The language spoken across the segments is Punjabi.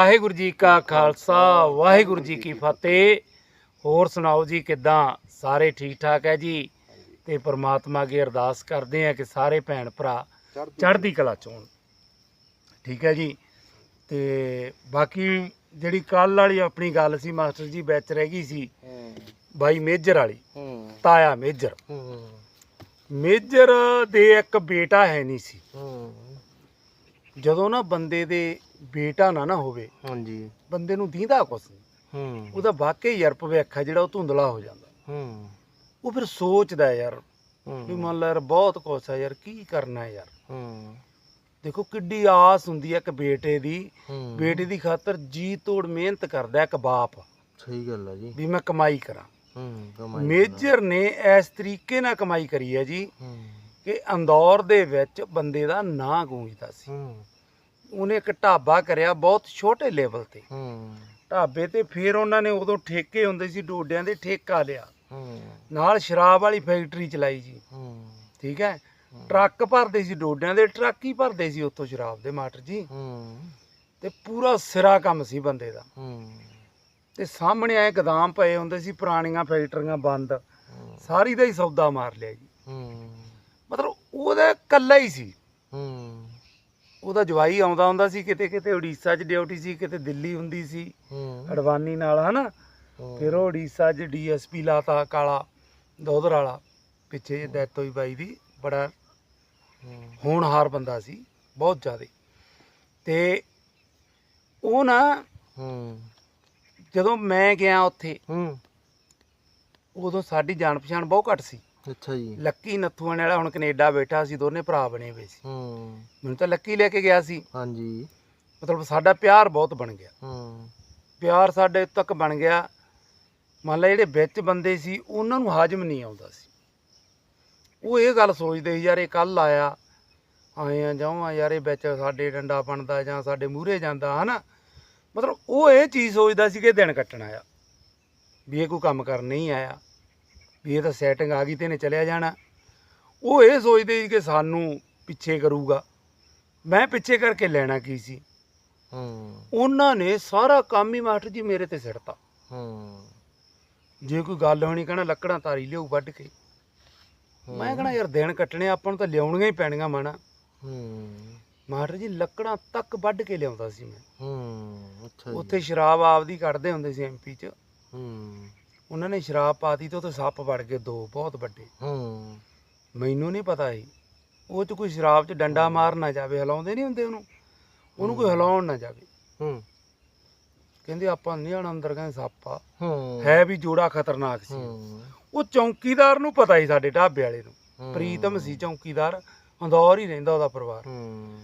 ਵਾਹਿਗੁਰੂ ਜੀ ਕਾ ਖਾਲਸਾ ਵਾਹਿਗੁਰੂ ਜੀ ਕੀ ਫਤਿਹ। ਹੋਰ ਸੁਣਾਓ ਜੀ ਕਿਦਾਂ? ਸਾਰੇ ਠੀਕ ਠਾਕ ਹੈ ਜੀ? ਤੇ ਪ੍ਰਮਾਤਮਾ ਅੱਗੇ ਅਰਦਾਸ ਕਰਦੇ ਆ ਕਿ ਸਾਰੇ ਭੈਣ ਭਰਾ ਚੜ੍ਹਦੀ ਕਲਾ ਚ ਹੋਣ। ਠੀਕ ਹੈ ਜੀ? ਤੇ ਬਾਕੀ ਜਿਹੜੀ ਕੱਲ ਵਾਲੀ ਆਪਣੀ ਗੱਲ ਸੀ ਮਾਸਟਰ ਜੀ ਵਿੱਚ ਰਹਿ ਗਈ ਸੀ। ਬਾਈ ਮੇਜਰ ਵਾਲੀ ਤਾਇਆ ਮੇਜਰ। ਮੇਜਰ ਦੇ ਇੱਕ ਬੇਟਾ ਹੈ ਨਹੀਂ ਸੀ। ਜਦੋਂ ਨਾ ਬੰਦੇ ਦੇ ਬੇਟਾ ਨਾ ਨਾ ਹੋਵੇ। ਹਾਂਜੀ। ਬੰਦੇ ਨੂੰ ਦੀਂਦਾ ਕੁਛ ਨਹੀਂ ਹੂੰ। ਉਹਦਾ ਵਾਕਈ ਯਾਰ ਭਵਿੱਖ ਹੈ ਜਿਹੜਾ ਉਹ ਧੁੰਦਲਾ ਹੋ ਜਾਂਦਾ। ਹੂੰ। ਉਹ ਫਿਰ ਸੋਚਦਾ ਯਾਰ ਵੀ ਮੰਨ ਲੈ ਯਾਰ ਬਹੁਤ ਕੁਛ ਹੈ ਯਾਰ ਕੀ ਕਰਨਾ ਹੈ ਯਾਰ? ਹੂੰ। ਦੇਖੋ ਕਿੱਡੀ ਆਸ ਹੁੰਦੀ ਹੈ ਇੱਕ ਬੇਟੇ ਦੀ। ਹੂੰ। ਬੇਟੇ ਦੀ ਖਾਤਰ ਜੀ ਤੋੜ ਮਿਹਨਤ ਕਰਦਾ ਇੱਕ ਬਾਪ। ਸਹੀ ਗੱਲ ਹੈ ਜੀ। ਵੀ ਮੈਂ ਕਮਾਈ ਕਰਾਂ। ਹੂੰ ਕਮਾਈ ਮੇਜਰ ਨੇ ਇਸ ਤਰੀਕੇ ਨਾਲ ਕਮਾਈ ਕਰੀ ਹੈ ਜੀ ਹੂੰ। ਕਿ ਅੰਦੌਰ ਦੇ ਵਿੱਚ ਬੰਦੇ ਦਾ ਨਾਂ ਗੂੰਜਦਾ ਸੀ। ਹੂੰ। ਉਹਨੇ ਇੱਕ ਢਾਬਾ ਕਰਿਆ ਬਹੁਤ ਛੋਟੇ ਲੈਵਲ ਤੇ। ਹੂੰ। ਢਾਬੇ ਤੇ ਫਿਰ ਉਹਨਾਂ ਨੇ ਉਦੋਂ ਠੇਕੇ ਹੁੰਦੇ ਸੀ ਡੋਡਿਆਂ ਦੇ ਠੇਕਾ ਲਿਆ। ਹੂੰ। ਨਾਲ ਸ਼ਰਾਬ ਵਾਲੀ ਫੈਕਟਰੀ ਚਲਾਈ ਜੀ। ਹੂੰ। ਠੀਕ ਹੈ? ਟਰੱਕ ਭਰਦੇ ਸੀ ਡੋਡਿਆਂ ਦੇ ਟਰੱਕ ਹੀ ਭਰਦੇ ਸੀ ਉੱਥੋਂ ਸ਼ਰਾਬ ਦੇ ਮਾਟਰ ਜੀ। ਹੂੰ। ਤੇ ਪੂਰਾ ਸਿਰਾ ਕੰਮ ਸੀ ਬੰਦੇ ਦਾ। ਹੂੰ। ਤੇ ਸਾਹਮਣੇ ਆਏ ਗਦਾਮ ਪਏ ਹੁੰਦੇ ਸੀ ਪੁਰਾਣੀਆਂ ਫੈਕਟਰੀਆਂ ਬੰਦ। ਸਾਰੀ ਦਾ ਹੀ ਸੌਦਾ ਮਾਰ ਲਿਆ ਜੀ। ਹੂੰ। ਮਤਲਬ ਉਹਦਾ ਇਕੱਲਾ ਹੀ ਸੀ। ਉਹਦਾ ਜਵਾਈ ਆਉਂਦਾ ਹੁੰਦਾ ਸੀ ਕਿਤੇ ਕਿਤੇ ਉੜੀਸਾ 'ਚ ਡਿਊਟੀ ਸੀ ਕਿਤੇ ਦਿੱਲੀ ਹੁੰਦੀ ਸੀ ਅਡਵਾਨੀ ਨਾਲ ਹਨਾ? ਫਿਰ ਉਹ ਉੜੀਸਾ 'ਚ ਡੀਐਸਪੀ ਲਾਤਾ ਕਾਲਾ ਦੋਧਰ ਵਾਲਾ। ਪਿੱਛੇ ਡੈਥ ਹੋਈ ਬਾਈ ਦੀ ਬੜਾ ਹੋਣਹਾਰ ਬੰਦਾ ਸੀ ਬਹੁਤ ਜ਼ਿਆਦਾ। ਤੇ ਉਹ ਨਾ ਜਦੋਂ ਮੈਂ ਗਿਆ ਉੱਥੇ ਉਦੋਂ ਸਾਡੀ ਜਾਣ ਪਛਾਣ ਬਹੁਤ ਘੱਟ ਸੀ। ਅੱਛਾ ਜੀ। ਲੱਕੀ ਨੱਥੂਆਣੇ ਵਾਲਾ ਹੁਣ ਕੈਨੇਡਾ ਬੈਠਾ ਸੀ ਦੋਨੇ ਭਰਾ ਬਣੇ ਹੋਏ ਸੀ। ਹੂੰ। ਮੈਨੂੰ ਤਾਂ ਲੱਕੀ ਲੈ ਕੇ ਗਿਆ ਸੀ। ਹਾਂਜੀ। ਮਤਲਬ ਸਾਡਾ ਪਿਆਰ ਬਹੁਤ ਬਣ ਗਿਆ। ਹੂੰ। ਪਿਆਰ ਸਾਡੇ ਤੱਕ ਬਣ ਗਿਆ। ਮੰਨ ਲੈ ਜਿਹੜੇ ਵਿੱਚ ਬੰਦੇ ਸੀ ਉਹਨਾਂ ਨੂੰ ਹਾਜ਼ਮ ਨਹੀਂ ਆਉਂਦਾ ਸੀ। ਉਹ ਇਹ ਗੱਲ ਸੋਚਦੇ ਸੀ ਯਾਰ ਇਹ ਕੱਲ ਆਇਆ ਆਏ ਆ ਜਾਵਾਂ ਯਾਰ ਇਹ ਵਿੱਚ ਸਾਡੇ ਡੰਡਾ ਬਣਦਾ ਜਾਂ ਸਾਡੇ ਮੂਹਰੇ ਜਾਂਦਾ ਹਨਾ? ਮਤਲਬ ਉਹ ਇਹ ਚੀਜ਼ ਸੋਚਦਾ ਸੀ ਕਿ ਦਿਨ ਕੱਟਣਾ ਆ ਵੀ ਇਹ ਕੋਈ ਕੰਮ ਕਰਨ ਨਹੀਂ ਆਇਆ। ਵੀ ਇਹ ਤਾਂ ਸੈਟਿੰਗ ਆ ਗਈ ਤੇ ਇਹਨੇ ਚਲਿਆ ਜਾਣਾ। ਉਹ ਇਹ ਸੋਚਦੇ ਸੀ ਕਿ ਸਾਨੂੰ ਪਿੱਛੇ ਕਰੂਗਾ। ਮੈਂ ਪਿੱਛੇ ਕਰਕੇ ਲੈਣਾ ਕੀ ਸੀ? ਹੂੰ। ਉਹਨਾਂ ਨੇ ਸਾਰਾ ਕੰਮ ਹੀ ਮਾਸਟਰ ਜੀ ਮੇਰੇ ਤੇ ਸਿੱਟਤਾ ਹੂੰ। ਜੇ ਕੋਈ ਗੱਲ ਹੋਣੀ ਕਹਣਾ ਲੱਕੜਾਂ ਤਾਰੀ ਲਿਆਉ ਵੱਢ ਕੇ। ਮੈਂ ਕਹਣਾ ਯਾਰ ਦਿਨ ਕੱਟਣੇ ਆਪਾਂ ਨੂੰ ਤਾਂ ਲਿਆਉਣੀਆਂ ਹੀ ਪੈਣੀਆਂ ਮਾਣਾ। ਹੂੰ। ਮਾਸਟਰ ਜੀ ਲੱਕੜਾਂ ਤੱਕ ਵੱਢ ਕੇ ਲਿਆਉਂਦਾ ਸੀ ਮੈਂ। ਹੂੰ ਅੱਛਾ ਉੱਥੇ ਸ਼ਰਾਬ ਆਪਦੀ ਕੱਢਦੇ ਹੁੰਦੇ ਸੀ ਐਮਪੀ 'ਚ। ਹੂੰ। ਉਹਨਾਂ ਨੇ ਸ਼ਰਾਬ ਪਾਤੀ ਤੇ ਉੱਥੇ ਸੱਪ ਵੜ ਗਏ ਦੋ ਬਹੁਤ ਵੱਡੇ। ਹੂੰ। ਮੈਨੂੰ ਨਹੀਂ ਪਤਾ ਸੀ ਉਹ 'ਚ ਕੋਈ ਸ਼ਰਾਬ 'ਚ ਡੰਡਾ ਮਾਰ ਨਾ ਜਾਵੇ ਹਿਲਾਉਂਦੇ ਨਹੀਂ ਹੁੰਦੇ ਉਹਨੂੰ। ਉਹਨੂੰ ਕੋਈ ਹਿਲਾਉਣ ਨਾ ਜਾਵੇ। ਹੂੰ। ਕਹਿੰਦੇ ਆਪਾਂ ਨਹੀਂ ਆਣਾ ਅੰਦਰ ਕਹਿੰਦੇ ਸੱਪ ਆ। ਹੂੰ। ਹੈ ਵੀ ਜੋੜਾ ਖਤਰਨਾਕ ਸੀ। ਹੂੰ। ਉਹ ਚੌਂਕੀਦਾਰ ਨੂੰ ਪਤਾ ਸੀ ਸਾਡੇ ਢਾਬੇ ਵਾਲੇ ਨੂੰ। ਹੂੰ। ਪ੍ਰੀਤਮ ਸੀ ਚੌਂਕੀਦਾਰ ਅੰਦੌਰ ਹੀ ਰਹਿੰਦਾ ਉਹਦਾ ਪਰਿਵਾਰ। ਹੂੰ।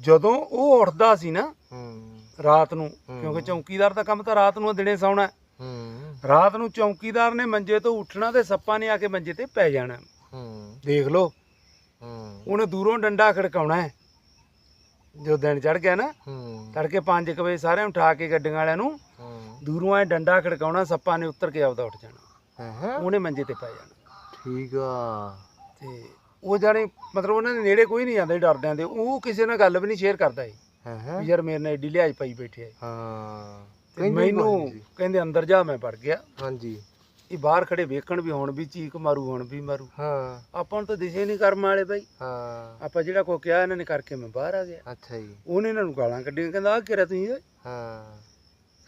ਜਦੋਂ ਉਹ ਉੱਠਦਾ ਸੀ ਨਾ ਹੂੰ। ਰਾਤ ਨੂੰ ਹੂੰ। ਕਿਉਂਕਿ ਚੌਂਕੀਦਾਰ ਦਾ ਕੰਮ ਤਾਂ ਰਾਤ ਨੂੰ ਦਿਨੇ ਸੌਣਾ। ਹੂੰ ਰਾਤ ਨੂੰ ਚੌਂਕੀਦਾਰ ਨੇ ਮੰਜੇ ਤੋਂ ਉੱਠਣਾ ਤੇ ਸੱਪਾਂ ਨੇ ਆ ਕੇ ਮੰਜੇ ਤੇ ਪੈ ਜਾਣਾ। ਹੂੰ। ਦੇਖ ਲਓ। ਹੂੰ। ਉਹਨੇ ਦੂਰੋਂ ਡੰਡਾ ਖੜਕਾਉਣਾ ਹੈ। ਜੋ ਦਿਨ ਚੜ ਗਿਆ ਨਾ ਹੂੰ। ਤੜਕੇ 5 ਵਜੇ ਸਾਰਿਆਂ ਨੂੰ ਉਠਾ ਕੇ ਗੱਡੀਆਂ ਵਾਲਿਆਂ ਨੂੰ ਹੂੰ। ਦੂਰੋਂ ਐ ਡੰਡਾ ਖੜਕਾਉਣਾ ਸੱਪਾਂ ਨੇ ਉੱਤਰ ਕੇ ਆਪਦਾ ਉੱਠ ਜਾਣਾ। ਹਾਂ ਉਹਨੇ ਮੰਜੇ ਤੇ ਪੈ ਜਾਣਾ। ਠੀਕ ਆ। ਤੇ ਉਹ ਜਾਣੇ ਮਤਲਬ ਉਹਨਾਂ ਦੇ ਨੇੜੇ ਕੋਈ ਨਹੀਂ ਜਾਂਦਾ ਡਰਦਿਆਂ ਦੇ। ਉਹ ਕਿਸੇ ਨਾਲ ਗੱਲ ਵੀ ਨਹੀਂ ਸ਼ੇਅਰ ਕਰਦਾ ਹਾਂ ਹਾਂ। ਯਾਰ ਮੇਰੇ ਨਾਲ ਏਡੀ ਲਿਹਾਜ਼ ਪਾਈ ਬੈਠੇ ਹਾਂ। ਤੇ ਕਹਿੰਦੇ ਮੈਨੂੰ। ਕਹਿੰਦੇ ਅੰਦਰ ਜਾ ਮੈਂ ਵੜ ਗਿਆ। ਹਾਂਜੀ। ਇਹ ਬਾਹਰ ਖੜੇ ਵੇਖਣ ਵੀ ਹੁਣ ਵੀ ਚੀਕ ਮਾਰੂ ਹੁਣ ਵੀ ਮਾਰੂ। ਹਾਂ। ਆਪਾਂ ਨੂੰ ਤਾਂ ਦਿਸੇ ਨਹੀਂ ਕਰਮ ਵਾਲੇ ਬਾਈ। ਹਾਂ। ਆਪਾਂ ਜਿਹੜਾ ਕੋ ਕਿਹਾ ਇਹਨਾਂ ਨੇ ਕਰਕੇ ਮੈਂ ਬਾਹਰ ਆ ਗਿਆ। ਅੱਛਾ ਜੀ। ਉਹਨੇ ਇਹਨਾਂ ਨੂੰ ਗਾਲਾਂ ਕੱਢੀਆਂ ਕਹਿੰਦਾ ਆ ਕਿਹੜਾ ਤੁਸੀਂ ਓਏ? ਹਾਂ।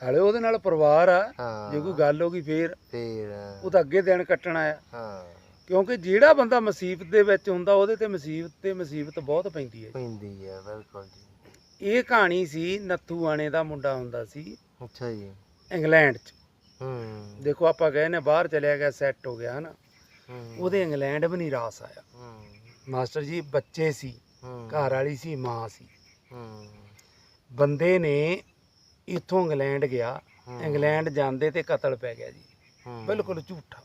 ਸਾਲੇ ਉਹਦੇ ਨਾਲ ਪਰਿਵਾਰ ਆ। ਹਾਂ। ਜੇ ਕੋਈ ਗੱਲ ਹੋ ਗਈ ਫੇਰ। ਫੇਰ। ਉਹ ਤਾਂ ਅੱਗੇ ਦਿਨ ਕੱਟਣਾ ਆ ਹਾਂ। ਕਿਉਂਕਿ ਜਿਹੜਾ ਬੰਦਾ ਮੁਸੀਬਤ ਦੇ ਵਿੱਚ ਹੁੰਦਾ ਉਹਦੇ ਤੇ ਮੁਸੀਬਤ ਤੇ ਮੁਸੀਬਤ ਬਹੁਤ ਪੈਂਦੀ ਹੈ ਪੈਂਦੀ ਆ ਬਿਲਕੁਲ ਜੀ। ਇਹ ਕਹਾਣੀ ਸੀ ਨੱਥੂ ਆਣੇ ਦਾ ਮੁੰਡਾ ਹੁੰਦਾ ਸੀ। ਅੱਛਾ ਜੀ। ਇੰਗਲੈਂਡ 'ਚ। ਹੂੰ। ਦੇਖੋ ਆਪਾਂ ਗਏ ਨੇ ਬਾਹਰ ਚਲਿਆ ਗਿਆ ਸੈੱਟ ਹੋ ਗਿਆ ਹਨਾ। ਉਹਦੇ ਇੰਗਲੈਂਡ ਵੀ ਨਹੀਂ ਰਾਸ ਆਇਆ। ਮਾਸਟਰ ਜੀ ਬੱਚੇ ਸੀ ਘਰ ਵਾਲੀ ਸੀ ਮਾਂ ਸੀ। ਬੰਦੇ ਨੇ ਇੱਥੋਂ ਇੰਗਲੈਂਡ ਗਿਆ। ਇੰਗਲੈਂਡ ਜਾਂਦੇ ਤੇ ਕਤਲ ਪੈ ਗਿਆ ਜੀ। ਬਿਲਕੁਲ ਝੂਠਾ।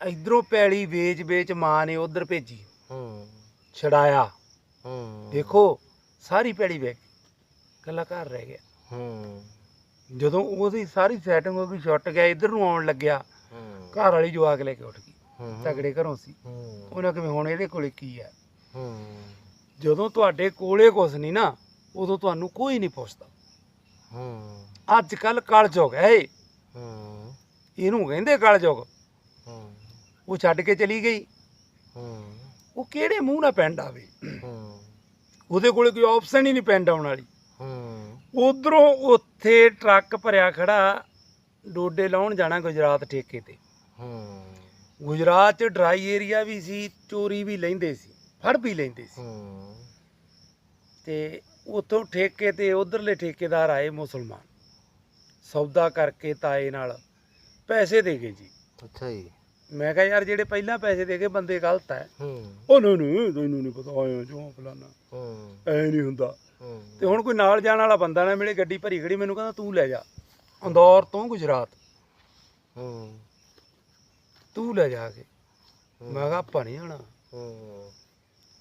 ਇਧਰੋਂ ਪੈਲੀ ਵੇਚ-ਵੇਚ ਮਾਂ ਨੇ ਉਧਰ ਭੇਜੀ। ਛਡਾਇਆ। ਦੇਖੋ ਸਾਰੀ ਪੈਲੀ ਵੇਚ ਕੱਲਾ ਘਰ ਰਹਿ ਗਿਆ। ਹੂੰ। ਜਦੋਂ ਉਹਦੀ ਸਾਰੀ ਸੈਟਿੰਗ ਹੋ ਗਈ ਛੁੱਟ ਗਿਆ ਇਧਰ ਨੂੰ ਆਉਣ ਲੱਗਿਆ ਹੂੰ। ਘਰ ਵਾਲੀ ਜਵਾਕ ਲੈ ਕੇ ਉੱਠ ਗਈ ਹੂੰ ਤਗੜੇ ਘਰੋਂ ਸੀ। ਹੂੰ। ਉਹਨਾਂ ਕਿਵੇਂ ਹੁਣ ਇਹਦੇ ਕੋਲੇ ਕੀ ਹੈ ਹੂੰ। ਜਦੋਂ ਤੁਹਾਡੇ ਕੋਲੇ ਕੁਛ ਨਹੀਂ ਨਾ ਉਦੋਂ ਤੁਹਾਨੂੰ ਕੋਈ ਨਹੀਂ ਪੁੱਛਦਾ। ਹੂੰ। ਅੱਜ ਕੱਲ ਕਲਯੁਗ ਹੈ ਇਹ। ਹੂੰ। ਇਹਨੂੰ ਕਹਿੰਦੇ ਕਲਯੁਗ। ਹੂੰ। ਉਹ ਛੱਡ ਕੇ ਚਲੀ ਗਈ। ਹੂੰ। ਉਹ ਕਿਹੜੇ ਮੂੰਹ ਨਾਲ ਪਿੰਡ ਆਵੇ? ਹੂੰ। ਉਹਦੇ ਕੋਲੇ ਕੋਈ ਆਪਸ਼ਨ ਹੀ ਨਹੀਂ ਪਿੰਡ ਆਉਣ ਵਾਲੀ। ਉਧਰੋਂ ਉੱਥੇ ਟਰੱਕ ਭਰਿਆ ਖੜਾ ਡੋਡੇ ਲਾਉਣ ਜਾਣਾ ਗੁਜਰਾਤ ਠੇਕੇ ਤੇ। ਹੂੰ। ਗੁਜਰਾਤ ਚ ਡਰਾਈ ਏਰੀਆ ਵੀ ਸੀ ਚੋਰੀ ਵੀ ਲੈਂਦੇ ਸੀ ਫੜ ਵੀ ਲੈਂਦੇ ਸੀ। ਹੂੰ। ਤੇ ਉਥੋਂ ਠੇਕੇ ਤੇ ਉਧਰਲੇ ਠੇਕੇਦਾਰ ਆਏ ਮੁਸਲਮਾਨ। ਸੌਦਾ ਕਰਕੇ ਤਾਏ ਨਾਲ ਪੈਸੇ ਦੇ ਗਏ ਜੀ। ਅੱਛਾ ਜੀ। ਮੈਂ ਕਿਹਾ ਯਾਰ ਜਿਹੜੇ ਪਹਿਲਾਂ ਪੈਸੇ ਦੇ ਗਏ ਬੰਦੇ ਗਲਤ ਹੈ। ਹੂੰ ਉਹ ਨਹੀਂ ਨਹੀਂ ਤੈਨੂੰ ਨਹੀਂ ਪਤਾ ਆਇਆ ਜੋ ਫਲਾਨਾ। ਹੂੰ। ਐ ਨਹੀਂ ਹੁੰਦਾ। ਤੇ ਹੁਣ ਕੋਈ ਨਾਲ ਜਾਣ ਵਾਲਾ ਬੰਦਾ ਨਾ ਮਿਲੇ ਗੱਡੀ ਭਰੀ ਖੜੀ ਮੈਨੂੰ ਕਹਿੰਦਾ ਤੂੰ ਲੈ ਜਾ। ਇੰਦੌਰ ਤੋਂ ਗੁਜਰਾਤ। ਹੂੰ। ਤੂੰ ਲੈ ਜਾ ਕੇ। ਮੈਂ ਕਿਹਾ ਆਪਾਂ ਨਹੀਂ ਜਾਣਾ ਹੂੰ।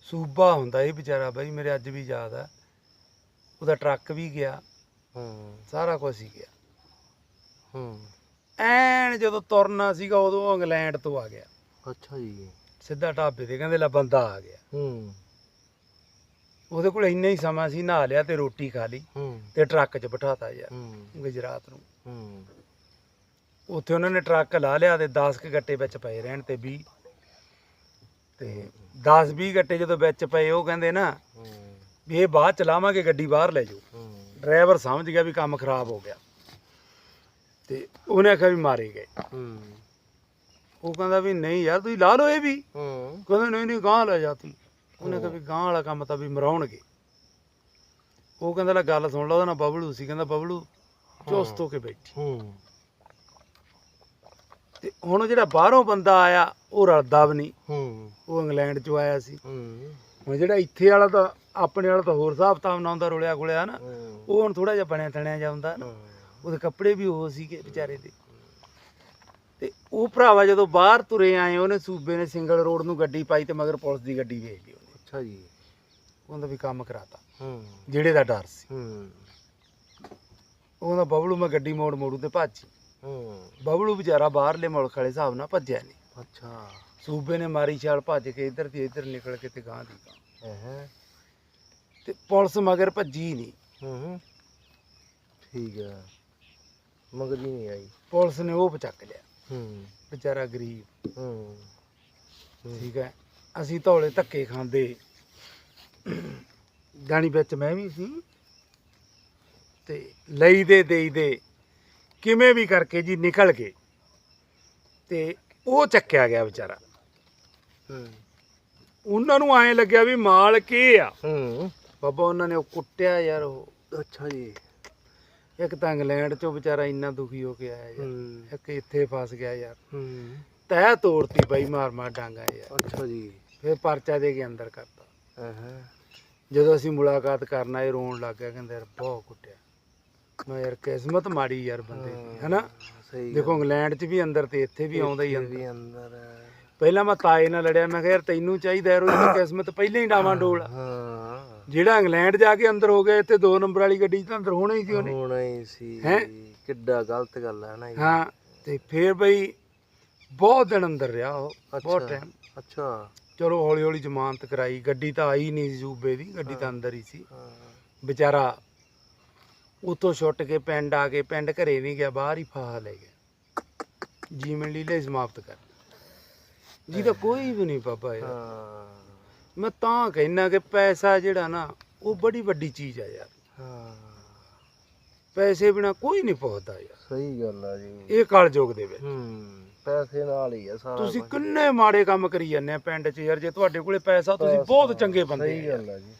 ਸੂਬਾ ਹੁੰਦਾ ਇਹ ਵਿਚਾਰਾ ਬਾਈ ਮੇਰੇ ਅੱਜ ਵੀ ਯਾਦ ਆ। ਉਹਦਾ ਟਰੱਕ ਵੀ ਗਿਆ। ਹੂੰ। ਸਾਰਾ ਕੁਝ ਹੀ ਗਿਆ। ਹੂੰ। ਐਨ ਜਦੋਂ ਤੁਰਨਾ ਸੀਗਾ ਉਦੋਂ ਇੰਗਲੈਂਡ ਤੋਂ ਆ ਗਿਆ। ਅੱਛਾ ਜੀ। ਸਿੱਧਾ ਢਾਬੇ ਤੇ ਕਹਿੰਦੇ ਲੈ ਬੰਦਾ ਆ ਗਿਆ। ਹੂੰ। ਉਹਦੇ ਕੋਲ ਇੰਨਾ ਹੀ ਸਮਾਂ ਸੀ ਨਹਾ ਲਿਆ ਤੇ ਰੋਟੀ ਖਾ ਲਈ ਹੂੰ। ਤੇ ਟਰੱਕ 'ਚ ਬਿਠਾਤਾ ਯਾਰ ਹੂੰ। ਗੁਜਰਾਤ ਨੂੰ। ਹੂੰ। ਉੱਥੇ ਉਹਨਾਂ ਨੇ ਟਰੱਕ ਲਾ ਲਿਆ ਤੇ 10 ਕ ਗੱਟੇ ਵਿੱਚ ਪਏ ਰਹਿਣ ਤੇ 20 ਤੇ 10 20 ਗੱਟੇ ਜਦੋਂ ਵਿੱਚ ਪਏ ਉਹ ਕਹਿੰਦੇ ਨਾ ਹੂੰ। ਵੀ ਇਹ ਬਾਅਦ ਚਲਾਵਾਂਗੇ ਗੱਡੀ ਬਾਹਰ ਲੈ ਜਾਓ। ਹੂੰ। ਡਰਾਈਵਰ ਸਮਝ ਗਿਆ ਵੀ ਕੰਮ ਖਰਾਬ ਹੋ ਗਿਆ। ਤੇ ਉਹਨੇ ਆਖਿਆ ਵੀ ਮਾਰੇ ਗਏ। ਹੂੰ। ਉਹ ਕਹਿੰਦਾ ਵੀ ਨਹੀਂ ਯਾਰ ਤੁਸੀਂ ਲਾ ਲਓ ਇਹ ਵੀ। ਹੂੰ। ਕਹਿੰਦਾ ਨਹੀਂ ਨਹੀਂ ਗਾਂ ਲੈ ਜਾ ਤੂੰ। ਉਹਨੇ ਕਿਹਾ ਵੀ ਗਾਂ ਵਾਲਾ ਕੰਮ ਤਾਂ ਵੀ ਮਰਾਉਣਗੇ। ਉਹ ਕਹਿੰਦਾ ਲੈ ਗੱਲ ਸੁਣ ਲਾ ਉਹਦਾ ਨਾਲ ਬਬਲੂ ਸੀ ਕਹਿੰਦਾ ਬਬਲੂ ਚੁਸਤ ਹੋ। ਕੇ ਬੈਠੀ। ਹੂੰ। ਤੇ ਹੁਣ ਜਿਹੜਾ ਬਾਹਰੋਂ ਬੰਦਾ ਆਇਆ ਉਹ ਰਲਦਾ ਵੀ ਨਹੀਂ। ਹੂੰ। ਉਹ ਇੰਗਲੈਂਡ ਚੋਂ ਆਇਆ ਸੀ। ਹੂੰ। ਹੁਣ ਜਿਹੜਾ ਇੱਥੇ ਵਾਲਾ ਤਾਂ ਆਪਣੇ ਵਾਲਾ ਤਾਂ ਹੋਰ ਹਿਸਾਬ ਤਾਂ ਬਣਾਉਂਦਾ ਰੁਲਿਆ ਗੁਲਿਆ ਨਾ ਉਹ ਹੁਣ ਥੋੜਾ ਜਿਹਾ ਬਣਿਆ ਤਣਿਆ ਜਾਂਦਾ ਨਾ। ਉਹਦੇ ਕੱਪੜੇ ਵੀ ਉਹ ਸੀਗੇ ਵਿਚਾਰੇ ਦੇ। ਤੇ ਉਹ ਭਰਾਵਾ ਜਦੋਂ ਬਾਹਰ ਤੁਰੇ ਆਏ ਉਹਨੇ ਸੂਬੇ ਨੇ ਸਿੰਗਲ ਰੋਡ ਨੂੰ ਗੱਡੀ ਪਾਈ ਤੇ ਮਗਰ ਪੁਲਿਸ ਦੀ ਗੱਡੀ ਵੇਚ ਲਈ ਉਹਨੇ। ਅੱਛਾ ਜੀ। ਉਹਦਾ ਵੀ ਕੰਮ ਕਰਾਤਾ। ਹੂੰ। ਜਿਹੜੇ ਦਾ ਡਰ ਸੀ। ਹੂੰ। ਉਹਦਾ ਬਬਲੂ ਮੈਂ ਗੱਡੀ ਮੋੜ ਮੋੜੂ ਤੇ ਭੱਜੀ। ਹੂੰ। ਬਬਲੂ ਵਿਚਾਰਾ ਬਾਹਰਲੇ ਮੁਲਕ ਵਾਲੇ ਹਿਸਾਬ ਨਾਲ ਭੱਜਿਆ ਨਹੀਂ ਅੱਛਾ। ਸੂਬੇ ਨੇ ਮਾਰੀ ਛਾਲ ਭੱਜ ਕੇ ਇੱਧਰ ਦੀ ਇੱਧਰ ਨਿਕਲ ਕੇ ਤੇ ਗਾਂ ਦੀ ਗਾਂ ਤੇ ਪੁਲਿਸ ਮਗਰ ਭੱਜੀ ਨਹੀਂ ਹੂੰ ਠੀਕ ਹੈ ਮਗਰ ਹੀ ਨਹੀਂ ਆਈ। ਪੁਲਿਸ ਨੇ ਉਹ ਬਚੱਕ ਲਿਆ। ਹੂੰ। ਵਿਚਾਰਾ ਗਰੀਬ। ਹੂੰ। ਠੀਕ ਹੈ ਅਸੀਂ ਧੌਲੇ ਧੱਕੇ ਖਾਂਦੇ। ਜਾਣੀ ਵਿੱਚ ਮੈਂ ਵੀ ਸੀ ਤੇ ਲਈ ਦੇ ਦੇਈ ਦੇ ਕਿਵੇਂ ਵੀ ਕਰਕੇ ਜੀ ਨਿਕਲ ਗਏ। ਤੇ ਉਹ ਚੱਕਿਆ ਗਿਆ ਵਿਚਾਰਾ। ਹੂੰ। ਉਹਨਾਂ ਨੂੰ ਐਂ ਲੱਗਿਆ ਵੀ ਮਾਲ ਕੀ ਆ? ਹੂੰ। ਬਾਬਾ ਉਹਨਾਂ ਨੇ ਉਹ ਕੁੱਟਿਆ ਯਾਰ ਉਹ। ਅੱਛਾ ਜੀ। ਇੱਕ ਤਾਂ ਇੰਗਲੈਂਡ ਚੋਂ ਵਿਚਾਰਾ ਇੰਨਾ ਦੁਖੀ ਹੋ ਕੇ ਆਇਆ ਯਾਰ। ਇੱਕ ਇੱਥੇ ਫਸ ਗਿਆ ਯਾਰ। ਹੂੰ। ਤੈ ਤੋੜਤੀ ਬਾਈ ਮਾਰ ਮਾਰ ਡਾਂਗਾ ਯਾਰ। ਅੱਛਾ ਜੀ। ਫਿਰ ਪਰਚਾ ਦੇ ਕੇ ਅੰਦਰ ਕਰਤਾ ਜਦੋਂ ਅਸੀਂ ਮੁਲਾਕਾਤ ਕਰਨ ਆਏ ਰੋਣ ਲੱਗ ਗਿਆ ਕਹਿੰਦੇ ਯਾਰ ਬਹੁਤ ਕੁੱਟਿਆ ਮੈਂ ਯਾਰ ਕਿਸਮਤ ਮਾੜੀ ਯਾਰ ਬੰਦੇ ਦੀ ਹੈਨਾ ਸਹੀ ਦੇਖੋ ਇੰਗਲੈਂਡ 'ਚ ਵੀ ਅੰਦਰ ਤੇ ਇੱਥੇ ਵੀ ਆਉਂਦਾ ਹੀ ਅੰਦਰ। ਪਹਿਲਾਂ ਮੈਂ ਤਾਏ ਨਾਲ ਲੜਿਆ ਮੈਂ ਕਿਹਾ ਯਾਰ ਤੈਨੂੰ ਚਾਹੀਦਾ ਯਾਰ ਉਹਦੀ ਕਿਸਮਤ ਪਹਿਲਾਂ ਹੀ ਡਾਵਾਂ ਡੋਲ। ਹਾਂ ਜਿਹੜਾ ਇੰਗਲੈਂਡ ਜਾ ਕੇ ਅੰਦਰ ਹੋ ਗਿਆ ਇੱਥੇ ਦੋ ਨੰਬਰ ਵਾਲੀ ਗੱਡੀ 'ਚ ਤਾਂ ਅੰਦਰ ਹੋਣਾ ਹੀ ਸੀ ਉਹਨੇ ਹੋਣਾ ਹੀ ਸੀ ਹੈਂ? ਕਿੱਡਾ ਗਲਤ ਗੱਲ ਹੈ ਨਾ ਇਹ। ਹਾਂ ਤੇ ਫਿਰ ਬਈ ਬਹੁਤ ਦਿਨ ਅੰਦਰ ਰਿਹਾ ਉਹ ਬਹੁਤ। ਟਾਈਮ ਅੱਛਾ ਚਲੋ ਹੌਲੀ ਹੌਲੀ ਜ਼ਮਾਨਤ ਕਰਾਈ ਗੱਡੀ ਤਾਂ ਆਈ ਨਹੀਂ ਸੂਬੇ ਦੀ ਗੱਡੀ ਤਾਂ ਅੰਦਰ ਹੀ ਸੀ। ਵਿਚਾਰਾ ਉਤੋਂ ਛੁੱਟ ਕੇ ਪਿੰਡ ਆ ਕੇ ਪਿੰਡ ਘਰੇ ਨਹੀਂ ਗਿਆ ਬਾਹਰ ਹੀ ਫਾਹਾ ਲੈ ਗਿਆ। ਜੀਵਨ ਲੀਲਾ ਸਮਾਪਤ ਕਰ ਜਿਹਦਾ ਕੋਈ ਵੀ ਨਹੀਂ ਬਾਬਾ ਯਾਰ ਮੈਂ ਤਾਂ ਕਹਿਣਾ ਕਿ ਪੈਸਾ ਜਿਹੜਾ ਨਾ ਉਹ ਬੜੀ ਵੱਡੀ ਚੀਜ਼ ਆ ਯਾਰ। ਪੈਸੇ ਬਿਨਾ ਕੋਈ ਨਹੀਂ ਪਹੁੰਚਦਾ ਯਾਰ। ਸਹੀ ਗੱਲ ਆ ਜੀ। ਇਹ ਕਲਯੁਗ ਦੇ ਵਿੱਚ। ਹੂੰ ਪੈਸੇ ਨਾਲ ਹੀ ਆ ਸਾਰਾ ਤੁਸੀਂ ਕੁਛ। ਕਿੰਨੇ ਮਾੜੇ ਕੰਮ ਕਰੀ ਜਾਂਦੇ ਆ ਪਿੰਡ 'ਚ ਯਾਰ ਜੇ ਤੁਹਾਡੇ ਕੋਲੇ ਪੈਸਾ ਤੁਸੀਂ ਬਹੁਤ ਚੰਗੇ ਬੰਦੇ ਸਹੀ ਆ ਗੱਲ ਆ ਜੀ।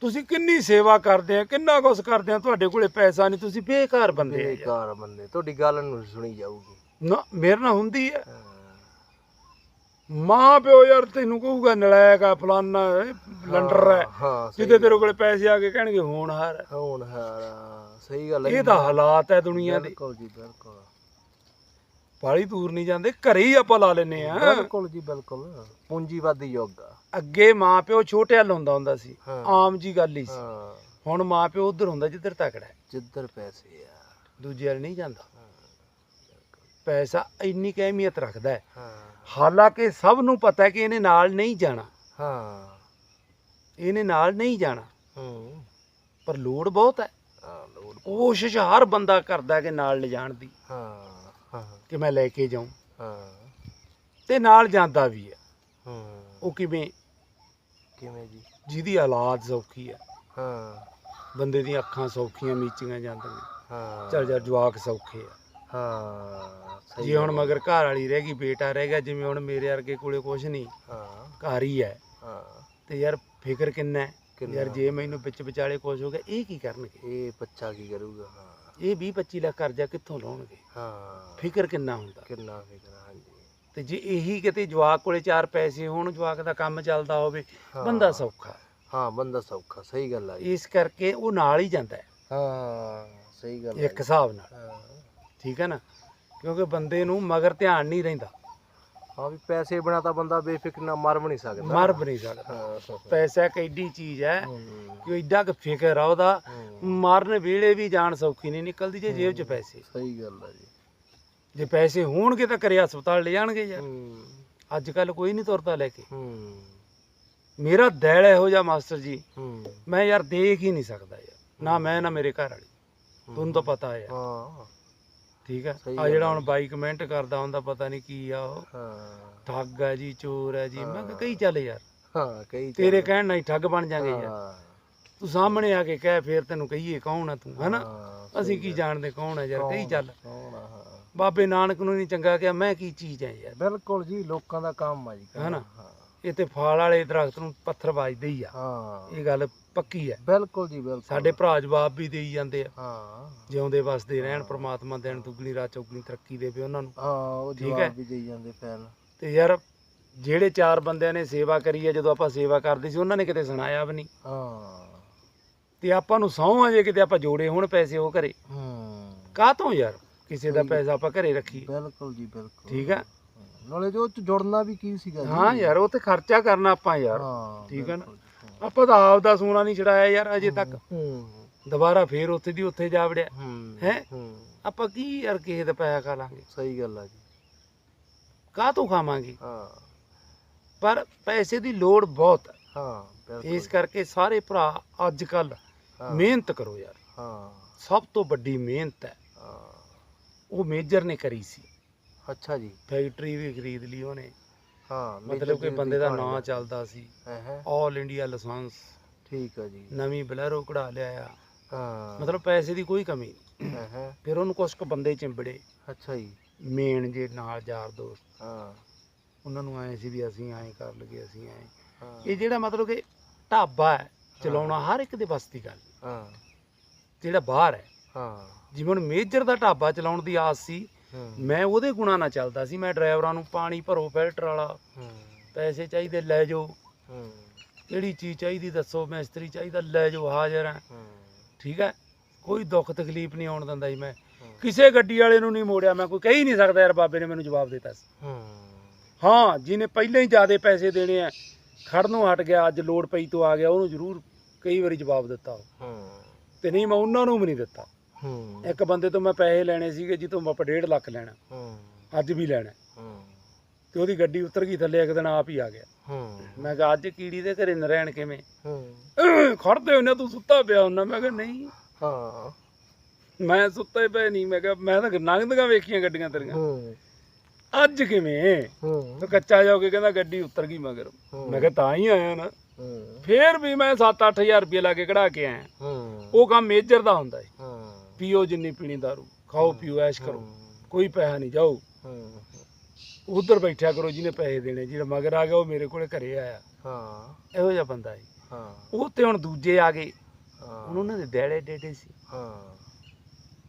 ਤੁਸੀਂ ਕਿੰਨੀ ਸੇਵਾ ਕਰਦੇ ਆ ਕਿੰਨਾ ਕੁਛ ਕਰਦੇ ਆ ਤੁਹਾਡੇ ਕੋਲੇ ਪੈਸਾ ਨਹੀਂ ਤੁਸੀਂ ਬੇਕਾਰ ਬੰਦੇ ਆ ਯਾਰ। ਬੇਕਾਰ ਬੰਦੇ ਤੁਹਾਡੀ ਗੱਲ ਨੂੰ ਸੁਣੀ ਜਾਊਗੀ। ਨਾ ਮੇਰੇ ਨਾਲ ਹੁੰਦੀ ਹੈ ਹਾਂ। ਮਾਂ ਪਿਓ ਯਾਰ ਤੈਨੂੰ ਕਹੂਗਾ ਨਲਾਇਕ ਆ ਫਲਾਨਾ ਲੰਡਰ ਹੈ। ਹਾਂ ਸਹੀ ਜਿੱਦੇ ਤੇਰੇ ਕੋਲੇ ਪੈਸੇ ਆ ਕੇ ਕਹਿਣਗੇ ਹੋਣਹਾਰ ਹੈ। ਹੁਣ ਹਾਰਾ ਸਹੀ ਗੱਲ ਹੈ ਇਹ ਤਾਂ ਹਾਲਾਤ ਹੈ ਦੁਨੀਆ ਦੇ। ਬਿਲਕੁਲ ਜੀ ਬਿਲਕੁਲ। ਬਾਲੀ ਦੂਰ ਨਹੀਂ ਜਾਂਦੇ ਘਰੇ ਹੀ ਆਪਾਂ ਲਾ ਲੈਨੇ ਆ ਬਿਲਕੁਲ ਜੀ ਬਿਲਕੁਲ। ਪੂੰਜੀਵਾਦੀ ਯੁੱਗ ਆ। ਅੱਗੇ ਮਾਂ ਪਿਓ ਛੋਟੇ ਹੱਲ ਹੁੰਦਾ ਸੀ ਹਾਂ। ਆਮ ਜੀ ਗੱਲ ਹੀ ਸੀ। ਹਾਂ। ਹੁਣ ਮਾਂ ਪਿਓ ਉਧਰ ਹੁੰਦਾ ਜਿੱਧਰ ਤਕੜਾ ਹੈ। ਜਿੱਧਰ ਪੈਸੇ ਆ। ਦੂਜੇ ਵੱਲ ਨਹੀਂ ਜਾਂਦਾ। ਪੈਸਾ ਇੰਨੀ ਕੁ ਅਹਿਮੀਅਤ ਰੱਖਦਾ ਹੈ। ਹਾਂ। ਹਾਲਾਂਕਿ ਸਭ ਨੂੰ ਪਤਾ ਹੈ ਕਿ ਇਹਨੇ ਨਾਲ ਨਹੀਂ ਜਾਣਾ। ਹਾਂ। ਇਹਨੇ ਨਾਲ ਨਹੀਂ ਜਾਣਾ। ਹੂੰ। ਪਰ ਲੋੜ ਬਹੁਤ ਹੈ। ਹਾਂ ਲੋੜ ਕੋਸ਼ਿਸ਼ ਹਰ ਬੰਦਾ ਕਰਦਾ ਕਿ ਨਾਲ ਲਿਜਾਣ ਦੀ। ਹਾਂ ਹਾਂ। ਕਿ ਮੈਂ ਲੈ ਕੇ ਜਾਉਂ। ਹਾਂ। ਤੇ ਨਾਲ ਜਾਂਦਾ ਵੀ ਹੈ। ਹੂੰ। ਉਹ ਕਿਵੇਂ? ਕਿਵੇਂ ਜੀ? ਜਿਹਦੀ ਔਲਾਦ ਸੌਖੀ ਹੈ। ਹਾਂ। ਬੰਦੇ ਦੀਆਂ ਅੱਖਾਂ ਸੌਖੀਆਂ ਮੀਚੀਆਂ ਜਾਂਦੀਆਂ। ਹਾਂ। ਚੱਲ ਯਾਰ ਜਵਾਕ ਸੌਖੇ ਆ। ਹਾਂ ਸਹੀ ਜੇ ਹੁਣ ਗੱਲ। ਮਗਰ ਘਰ ਵਾਲੀ ਰਹਿ ਗਈ ਬੇਟਾ ਰਹਿ ਗਿਆ ਜਿਵੇਂ ਹੁਣ ਮੇਰੇ ਵਰਗੇ ਕੋਲੇ ਕੁਝ ਨਹੀਂ ਹਾਂ। ਘਰ ਹੀ ਹੈ। ਹਾਂ। ਤੇ ਯਾਰ ਫਿਕਰ ਕਿੰਨਾ ਹੈ? ਕਿੰਨਾ? ਯਾਰ ਜੇ ਮੈਨੂੰ ਵਿੱਚ ਵਿਚਾਲੇ ਕੁਝ ਹੋ ਗਿਆ ਇਹ ਕੀ ਕਰਨਗੇ? ਇਹ ਬੱਚਾ ਕੀ ਕਰੂਗਾ? ਹਾਂ। ਇਹ 20 25 ਲੱਖ ਕਰਜ਼ਾ ਕਿੱਥੋਂ ਲਾਉਣਗੇ? ਹਾਂ। ਫਿਕਰ ਕਿੰਨਾ ਹੁੰਦਾ? ਕਿੰਨਾ ਫਿਕਰ ਆ, ਹਾਂਜੀ। ਤੇ ਜੇ ਇਹੀ ਕਿਤੇ ਜਵਾਕ ਕੋਲੇ ਚਾਰ ਪੈਸੇ ਹੋਣ ਜਵਾਕ ਦਾ ਕੰਮ ਚੱਲਦਾ ਹੋਵੇ ਹਾਂ। ਬੰਦਾ ਸੌਖਾ ਹਾਂ ਬੰਦਾ ਸੌਖਾ ਸਹੀ ਗੱਲ ਆ ਜੀ। ਇਸ ਕਰਕੇ ਉਹ ਨਾਲ ਹੀ ਜਾਂਦਾ ਹੈ। ਹਾਂ ਸਹੀ ਗੱਲ ਆ ਇੱਕ ਜੀ। ਹਿਸਾਬ ਨਾਲ। ਹਾਂ। ਠੀਕ ਹੈ ਨਾ? ਕਿਉਂਕਿ ਬੰਦੇ ਨੂੰ ਮਗਰ ਧਿਆਨ ਨਹੀਂ ਰਹਿੰਦਾ। ਹਾਂ ਵੀ ਪੈਸੇ ਬਿਨਾ ਤਾਂ ਬੰਦਾ ਬੇਫਿਕਰ ਨਾਲ ਮਰ ਵੀ ਨਹੀਂ ਸਕਦਾ। ਮਰ ਵੀ ਨਹੀਂ ਸਕਦਾ। ਹਾਂ ਪੈਸਾ ਇੱਕ ਐਡੀ ਚੀਜ਼ ਹੈ ਹੂੰ, ਕਿ ਐਡਾ ਕੁ ਫਿਕਰ ਆ ਉਹਦਾ। ਹੂੰ, ਮਰਨ ਵੇਲੇ ਵੀ ਜਾਨ ਸੌਖੀ ਨਹੀਂ ਨਿਕਲਦੀ ਜੇ ਜੇਬ 'ਚ ਪੈਸੇ। ਸਹੀ ਗੱਲ ਆ ਜੀ। ਜੇ ਪੈਸੇ ਹੋਣਗੇ ਤਾਂ ਕਰੇ ਹਸਪਤਾਲ ਲੈ ਜਾਣਗੇ ਯਾਰ। ਹੂੰ। ਅੱਜ ਕੱਲ ਕੋਈ ਨਹੀਂ ਤੁਰਦਾ ਲੈ ਕੇ। ਹੂੰ। ਮੇਰਾ ਦਿਲ ਇਹੋ ਜਿਹਾ ਮਾਸਟਰ ਜੀ। ਹੂੰ। ਮੈਂ ਯਾਰ ਦੇਖ ਹੀ ਨਹੀਂ ਸਕਦਾ ਯਾਰ। ਨਾ ਮੈਂ ਨਾ ਮੇਰੇ ਘਰ ਵਾਲੀ। ਤੁਹਾਨੂੰ ਤਾਂ ਪਤਾ ਹੈ ਹਾਂ। ਠੀਕ ਸਹੀ ਆ ਗੱਲ ਜਿਹੜਾ। ਹੁਣ ਬਾਈ ਕਮੈਂਟ ਕਰਦਾ ਹੁੰਦਾ ਪਤਾ ਨਹੀਂ ਕੀ ਆ ਉਹ। ਹਾਂ। ਠੱਗ ਹੈ ਜੀ ਚੋਰ ਹੈ ਜੀ। ਮੈਂ ਕਿਹਾ। ਕਈ ਚੱਲ ਯਾਰ। ਹਾਂ ਕਈ ਤੇਰੇ ਚੱਲ- ਕਹਿਣ ਨਾਲ ਹੀ ਠੱਗ ਬਣ ਜਾਗੇ ਯਾਰ। ਹਾਂ, ਤੂੰ ਸਾਹਮਣੇ ਆ ਕੇ ਕਹਿ ਫੇਰ ਤੈਨੂੰ ਕਹੀਏ ਕੌਣ ਆ ਤੂੰ ਹਨਾ? ਹਾਂ, ਅਸੀਂ ਕੀ। ਜਾਣਦੇ ਕੌਣ ਹੈ ਯਾਰ ਕਈ ਚੱਲ। ਕੌਣ ਆ, ਹਾਂ। ਬਾਬੇ ਨਾਨਕ ਨੂੰ ਨਹੀਂ ਚੰਗਾ ਕਿਹਾ ਮੈਂ ਕੀ ਚੀਜ਼ ਹੈ ਯਾਰ। ਬਿਲਕੁਲ ਜੀ ਲੋਕਾਂ ਦਾ ਕੰਮ ਆ ਜੀ ਕਰਨਾ। ਹਨਾ? ਹਾਂ। ਇਹ ਤੇ ਫਲ ਵਾਲੇ ਦਰਖਤ ਨੂੰ ਪੱਥਰ ਵੱਜਦੇ ਹੀ ਆ। ਹਾਂ। ਇਹ ਗੱਲ ਪੱਕੀ ਹੈ। ਬਿਲਕੁਲ ਜੀ ਬਿਲਕੁਲ। ਸਾਡੇ ਭਰਾ ਜਵਾਬ ਵੀ ਦੇਈ ਜਾਂਦੇ ਆ। ਹਾਂ। ਜਿਉਂਦੇ ਵਸਦੇ ਰਹਿਣ ਪ੍ਰਮਾਤਮਾ ਦਿਨ ਦੁਗਣੀ ਰਾਤ ਚੌਗਣੀ ਤਰੱਕੀ ਦੇਵੇ ਉਹਨਾਂ ਨੂੰ। ਹਾਂ ਉਹ ਠੀਕ ਹੈ। ਜਵਾਬ ਵੀ ਦੇਈ ਜਾਂਦੇ ਫੈਨ। ਤੇ ਯਾਰ ਜਿਹੜੇ ਚਾਰ ਬੰਦਿਆਂ ਨੇ ਸੇਵਾ ਕਰੀ ਹੈ ਜਦੋਂ ਆਪਾਂ ਸੇਵਾ ਕਰਦੇ ਸੀ ਉਹਨਾਂ ਨੇ ਕਿਤੇ ਸੁਣਾਇਆ ਵੀ ਨਹੀਂ। ਹਾਂ। ਤੇ ਆਪਾਂ ਨੂੰ ਸਹੁੰ ਆ ਜੇ ਕਿਤੇ ਆਪਾਂ ਜੋੜੇ ਹੁਣ ਪੈਸੇ ਉਹ ਘਰੇ। ਹੂੰ। ਕਾਹਤੋਂ ਯਾਰ? ਕਿਸੇ ਦਾ। ਪੈਸਾ ਆਪਾਂ ਘਰੇ ਰੱਖੀਏ। ਬਿਲਕੁਲ ਜੀ ਬਿਲਕੁਲ। ਠੀਕ ਹੈ। ਨਾਲੇ ਜੋ ਜੁੜਨਾ ਵੀ ਕੀ ਸੀਗਾ ਹਾਂ ਯਾਰ ਉਹ ਤੇ ਖਰਚਾ ਕਰਨਾ ਆਪਾਂ ਯਾਰ। ਠੀਕ ਹੈ ਨਾ? ਆਪਾਂ ਤਾਂ ਆਪ ਦਾ ਸੋਨਾ ਨਹੀਂ ਛੜਾਇਆ ਯਾਰ ਅਜੇ ਤੱਕ। ਹੂੰ। ਦੁਬਾਰਾ ਫੇਰ ਉੱਥੇ ਦੀ ਉੱਥੇ ਜਾ ਵੜਿਆ। ਹੂੰ ਹੈਂ? ਹੂੰ। ਆਪਾਂ ਕੀ ਯਾਰ ਕਿਸੇ ਦਾ ਪੈਸਾ ਖਾ ਲਾਂਗੇ? ਸਹੀ ਗੱਲ ਆ ਜੀ। ਕਾਹਤੋਂ ਖਾਵਾਂਗੇ? ਹਾਂ। ਪਰ ਪੈਸੇ ਦੀ ਲੋੜ ਬਹੁਤ ਹੈ ਹਾਂ ਬਿਲਕੁਲ। ਇਸ ਕਰਕੇ ਸਾਰੇ ਭਰਾ ਅੱਜ ਕੱਲ ਹਾਂ, ਮਿਹਨਤ ਕਰੋ ਯਾਰ। ਹਾਂ। ਸਭ ਤੋਂ ਵੱਡੀ ਮਿਹਨਤ ਹੈ। ਹਾਂ। ਉਹ ਮੇਜਰ ਨੇ ਕਰੀ ਸੀ। ਅੱਛਾ ਜੀ। ਫੈਕਟਰੀ ਵੀ ਖਰੀਦ ਲਈ ਉਹਨੇ। ਹਾਂ ਮਤਲਬ ਕਿ ਬੰਦੇ ਦਾ ਨਾਂ ਚੱਲਦਾ ਸੀ। ਹੈ ਆਲ ਇੰਡੀਆ ਲਾਇਸੈਂਸ ਠੀਕ ਆ ਜੀ। ਨਵੀਂ ਬਲੈਰੋ ਕਢਾ ਲਿਆ ਹਾਂ। ਮਤਲਬ ਪੈਸੇ ਦੀ ਕੋਈ ਕਮੀ ਨਹੀਂ। ਹੈ ਫਿਰ ਉਹਨੂੰ ਕੁਝ ਕੁ ਬੰਦੇ ਚਿੰਬੜੇ। ਅੱਛਾ ਜੀ। ਮੇਨ ਜੇ ਨਾਲ ਯਾਰ ਦੋਸਤ। ਹਾਂ। ਉਹਨਾਂ ਨੂੰ ਆਏ ਸੀ ਵੀ ਅਸੀਂ ਐਂ ਕਰ ਲਗੇ ਅਸੀਂ ਐਂ। ਹਾਂ। ਇਹ ਜਿਹੜਾ ਮਤਲਬ ਕਿ ਢਾਬਾ ਹੈ ਚਲਾਉਣਾ ਹਰ ਇੱਕ ਦੇ ਵੱਸ ਦੀ ਗੱਲ। ਹਾਂ। ਜਿਹੜਾ ਬਾਹਰ ਹੈ। ਹਾਂ। ਜਿਵੇਂ ਹੁਣ ਮੇਜਰ ਦਾ ਢਾਬਾ ਚਲਾਉਣ ਦੀ ਆਸ ਸੀ ਮੈਂ ਉਹਦੇ ਗੁਣਾ ਨਾਲ ਚੱਲਦਾ ਸੀ ਮੈਂ ਡਰਾਈਵਰਾਂ ਨੂੰ ਪਾਣੀ ਭਰੋ ਫਿਲਟਰ ਵਾਲਾ ਪੈਸੇ ਚਾਹੀਦੇ ਲੈ ਜਾਓ। ਕਿਹੜੀ ਚੀਜ਼ ਚਾਹੀਦੀ ਦੱਸੋ ਮਿਸਤਰੀ ਚਾਹੀਦਾ ਲੈ ਜਾਓ ਹਾਜ਼ਰ ਹਾਂ। ਠੀਕ ਹੈ? ਕੋਈ ਦੁੱਖ ਤਕਲੀਫ ਨਹੀਂ ਆਉਣ ਦਿੰਦਾ ਜੀ ਮੈਂ। ਕਿਸੇ ਗੱਡੀ ਵਾਲੇ ਨੂੰ ਨਹੀਂ ਮੋੜਿਆ ਮੈਂ ਕੋਈ ਕਹਿ ਨਹੀਂ ਸਕਦਾ ਯਾਰ ਬਾਬੇ ਨੇ ਮੈਨੂੰ ਜਵਾਬ ਦਿੱਤਾ ਸੀ। ਹੂੰ। ਹਾਂ ਜਿਹਨੇ ਪਹਿਲਾਂ ਹੀ ਜ਼ਿਆਦੇ ਪੈਸੇ ਦੇਣੇ ਆ ਖੜਨੋਂ ਹਟ ਗਿਆ ਅੱਜ ਲੋੜ ਪਈ ਤੋਂ ਆ ਗਿਆ ਉਹਨੂੰ ਜ਼ਰੂਰ ਕਈ ਵਾਰੀ ਜਵਾਬ ਦਿੱਤਾ। ਹੂੰ। ਤੇ ਨਹੀਂ ਮੈਂ ਉਹਨਾਂ ਨੂੰ ਵੀ ਨਹੀਂ ਦਿੱਤਾ। ਹੂੰ। ਇੱਕ ਬੰਦੇ ਤੋਂ ਮੈਂ ਪੈਸੇ ਲੈਣੇ ਸੀਗੇ ਜਿੱਤੋਂ ਮੈਂ 1.5 ਲੱਖ ਲੈਣਾ। ਹੂੰ। ਅੱਜ ਵੀ ਲੈਣਾ। ਹੂੰ। ਤੇ ਉਹਦੀ ਗੱਡੀ ਉਤਰ ਗਈ ਥੱਲੇ ਇੱਕ ਦਿਨ ਆਪ ਹੀ ਆ ਗਿਆ। ਹੂੰ। ਮੈਂ ਕਿਹਾ ਅੱਜ ਕੀੜੀ ਦੇ ਘਰੇ ਨਰੈਣ ਕਿਵੇਂ? ਹੂੰ। ਖੜਦੇ ਹੁੰਨੇ ਤੂੰ ਸੁੱਤਾ ਪਿਆ ਹੁੰਨਾ ਮੈਂ ਕਿਹਾ ਨਹੀਂ। ਹਾਂ। ਮੈਂ ਸੁੱਤਾ ਹੀ ਪਿਆ ਨਹੀਂ। ਮੈਂ ਕਿਹਾ ਮੈਂ ਤਾਂ ਲੰਘਦੀਆਂ ਵੇਖੀਆਂ ਗੱਡੀਆਂ ਤੇਰੀਆਂ। ਹੂੰ। ਅੱਜ ਕਿਵੇਂ? ਹੂੰ। ਤੇ ਕੱਚਾ ਜਾ ਕੇ ਕਹਿੰਦਾ ਗੱਡੀ ਉਤਰ ਗਈ ਮਗਰ। ਮੈਂ ਕਿਹਾ ਤਾਂ ਹੀ ਆਇਆ ਨਾ। ਫੇਰ ਵੀ ਮੈਂ 7-8000 ਰੁਪਏ ਲਾ ਕੇ ਕਢਾ ਕੇ ਆਇਆ। ਹੂੰ। ਉਹ ਕੰਮ ਮੇਜਰ ਦਾ ਹੁੰਦਾ ਹੂੰ। ਪੀਓ ਜਿੰਨੀ ਪੀਣੀ ਦਾਰੂ ਖਾਓ ਪੀਓ ਐਸ਼ ਕਰੋ। ਕੋਈ ਪੈਸਾ ਨਹੀਂ ਜਾਓ। ਉਧਰ ਬੈਠਿਆ ਕਰੋ ਜਿਹਨੇ ਪੈਸੇ ਦੇਣੇ ਜਿਹੜਾ ਮਗਰ ਆ ਗਿਆ ਉਹ ਮੇਰੇ ਕੋਲੇ ਘਰੇ ਆਇਆ। ਹਾਂ। ਇਹੋ ਜਿਹਾ ਬੰਦਾ ਹੈ ਹਾਂ। ਉਹ ਤੇ ਹੁਣ ਦੂਜੇ ਆ ਗਏ। ਹਾਂ। ਹੁਣ ਉਹਨਾਂ ਦੇ ਦੇੜੇ ਡੇਡੇ ਸੀ। ਹਾਂ।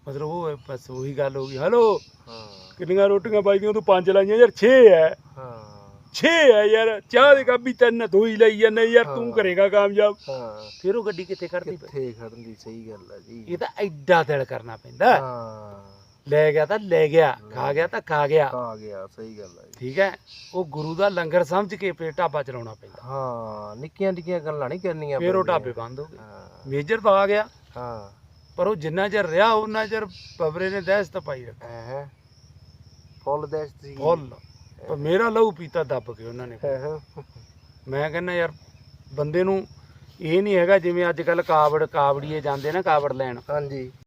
ਮਤਲਬ ਉਹ ਬਸ ਉਹੀ ਗੱਲ ਹੋ ਗਈ। ਹਲੋ ਹਾਂ। ਕਿੰਨੀਆਂ ਰੋਟੀਆਂ ਬਾਈਆਂ ਤੂੰ ਪੰਜ ਲਾਈਆਂ ਯਾਰ 6 ਹੈ। ਹਾਂ। 6 ਹੈ ਯਾਰ ਚਾਹ ਦੇ ਕਾਪੀ ਤਿੰਨ ਹੀ ਲਈ ਜਾਂਦੇ ਯਾਰ ਤੂੰ ਹਾਂ। ਕਰੇਗਾ ਕਾਮਯਾਬ। ਹਾਂ। ਫਿਰ ਉਹ ਗੱਡੀ ਕਿੱਥੇ ਖੜਦੀ ਪਈ ਕਿੱਥੇ ਖੜਨ ਦੀ ਸਹੀ ਗੱਲ ਆ ਜੀ। ਇਹ ਤਾਂ ਐਡਾ ਦਿਲ ਕਰਨਾ ਪੈਂਦਾ। ਹਾਂ। ਲੈ ਗਿਆ ਤਾਂ ਲੈ ਗਿਆ ਖਾ ਗਿਆ ਤਾਂ ਖਾ ਗਿਆ। ਆ ਗਿਆ ਸਹੀ ਗੱਲ ਆ ਜੀ। ਠੀਕ ਹੈ? ਉਹ ਗੁਰੂ ਦਾ ਲੰਗਰ ਸਮਝ ਕੇ ਫੇਰ ਢਾਬਾ ਚਲਾਉਣਾ ਪੈਂਦਾ। ਹਾਂ ਨਿੱਕੀਆਂ ਨਿੱਕੀਆਂ ਗੱਲਾਂ ਨਹੀਂ ਕਰਨੀਆਂ ਫੇਰ ਉਹ। ਢਾਬੇ ਬੰਦ ਹੋ ਗਏ। ਹਾਂ। ਮੇਜਰ ਤਾਂ ਆ ਗਿਆ। ਹਾਂ। ਪਰ ਉਹ ਜਿੰਨਾ ਚਿਰ ਰਿਹਾ ਉਹਨਾਂ ਚਿਰ ਬਬਰੇ ਨੇ ਦਹਿਸ਼ਤ ਪਾਈ ਰੱਖੀ। ਹੈ ਫੁੱਲ ਦੇਸ਼ ਸੀ। ਫੁੱਲ। ਪਰ ਮੇਰਾ ਲਹੂ ਪੀਤਾ ਦੱਬ ਕੇ ਉਹਨਾਂ ਨੇ। ਮੈਂ ਕਹਿੰਦਾ ਯਾਰ ਬੰਦੇ ਨੂੰ ਇਹ ਨਹੀਂ ਹੈਗਾ ਜਿਵੇਂ ਅੱਜ ਕੱਲ ਕਾਵੜ ਕਾਵੜੀਏ ਜਾਂਦੇ ਨਾ ਕਾਵੜ ਲੈਣ। ਹਾਂਜੀ।